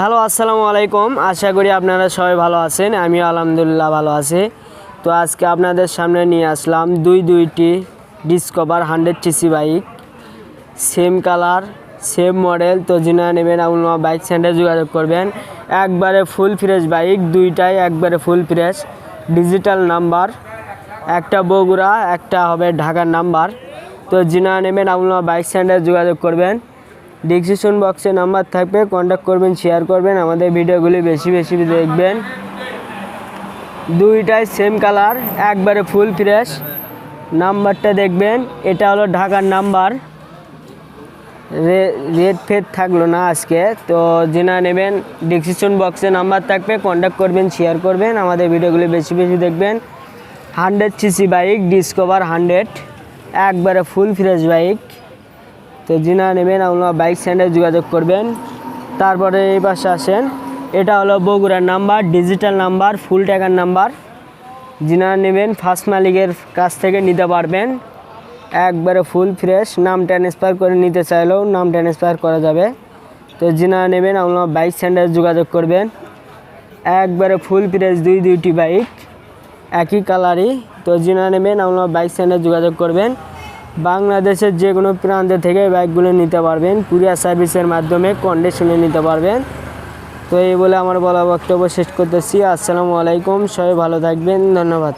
Hello, আসসালামু আলাইকুম। আশা করি আপনারা সবাই ভালো আছেন, আমিও আলহামদুলিল্লাহ ভালো আছি। তো আজকে আপনাদের সামনে নিয়ে আসলাম দুই দুইটি Discover hundred CC bike same colour same model তো যিনা নেবেন আপনারা বাইক সেন্টারে যোগাযোগ করবেন। একবারে ফুল ফ্রেশ বাইক দুইটাই একবারে ফুল ফ্রেশ ডিজিটাল নাম্বার একটা বগুড়া, একটা হবে ঢাকার নাম্বার তো যিনা নেবেন আপনারা বাইক সেন্টারে যোগাযোগ করবেন। ডিসক্রিপশন বক্সে নাম্বার থাকবে কন্ট্যাক্ট করবেন শেয়ার করবেন, আমাদের ভিডিওগুলি বেশি বেশি দেখবেন। দুইটাই সেম কালার একবারে ফুল ফ্রেশ নাম্বারটা দেখবেন, এটা হলো ঢাকার নাম্বার রেড ফেড থাকল না আজকে, তো যিনা নেবেন ডিসক্রিপশন বক্সে নাম্বার থাকবে কন্ট্যাক্ট করবেন শেয়ার করবেন, আমাদের ভিডিওগুলি বেশি বেশি দেখবেন। Hundred CC bike Discover hundred একবারে ফুল ফ্রেশ বাইক তো যিনা নেবেন আপনার বাইক স্ট্যান্ডে যোগাযোগ করবেন। তারপরে এই পাশে আসেন। এটা হলো বগুড়ার নাম্বার ডিজিটাল নাম্বার ফুল টাকার নাম্বার। যিনা নেবেন ফার্স্ট মালিকের কাছ থেকে নিতে পারবেন। একবারে ফুল ফ্রেশ নাম ট্রান্সফার করে নিতে চাইলেও নাম ট্রান্সফার করা যাবে। তো যিনা নেবেন আপনার বাইক স্ট্যান্ডে যোগাযোগ করবেন। একবারে ফুল ফ্রেশ দুই দুইটি বাইক একই কালারই তো যিনা নেবেন আপনার বাইক স্ট্যান্ডে যোগাযোগ করবেন। বাংলাদেশের যে কোনো প্রান্ত থেকে বাইকগুলো নিতে পারবেন। কুরিয়ার সার্ভিসের মাধ্যমে কন্ডিশনে নিতে পারবেন। তো এই বলে আমার বলা বক্তব্য শেষ করতেছি। আসসালামু আলাইকুম। সবাই ভালো থাকবেন। ধন্যবাদ।